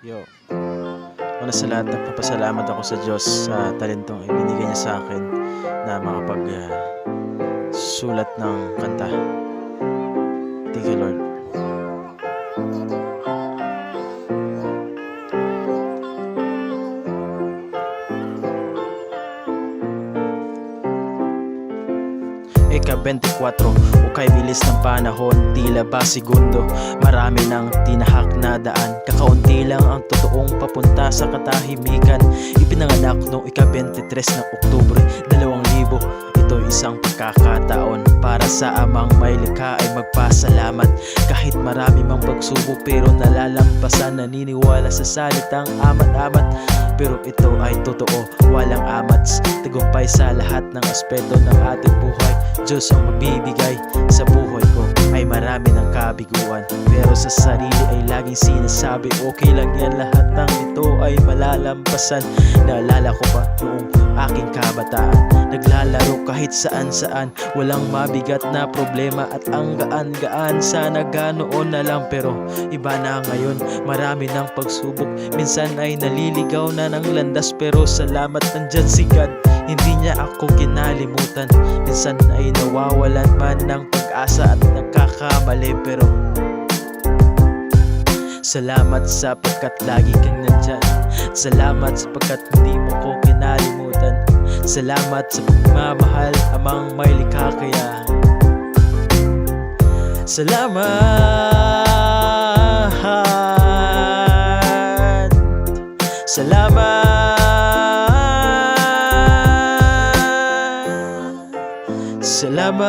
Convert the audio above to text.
Yo. Una sa lahat, nagpapasalamat ako sa Diyos sa talentong ibinigay niya sa akin na makapag ah, sulat ng kanta. Thank you, Lord. Ika-24 Ukay bilis ng panahon Tila ba segundo? Marami nang tinahak na daan. Kakaunti lang ang totoong papunta sa katahimikan. Ipinanganak noong ika-23 ng Oktubre 2000 Ito isang pagkakataon Para sa amang may likha ay magpasalamat. Kahit marami mang pagsubok Pero nalalampasan Naniniwala sa salitang amat-amat Pero ito ay totoo Walang amats Tagumpay sa lahat ng aspeto ng ating buhay. Diyos ang magbibigay sa buhay kabiguan. Pero sa sarili ay laging sinasabi Okay lang yan lahat ng ito ay malalampasan. Naalala ko pa noong aking kabataan Naglalaro kahit saan saan. Walang mabigat na problema At ang gaan-gaan Sana ganoon na lang. Pero iba na ngayon Marami ng pagsubok. Minsan ay naliligaw na ng landas Pero salamat nandyan si God. Hindi niya ako kinalimutan. Minsan ay nawawalan man ng pag-asa At nagkakamali Pero Salamat sapagkat lagi kang nandyan. Salamat sapagkat hindi mo ko kinalimutan. Salamat sa pagmamahal amang may likha kaya. Salamat Salamat!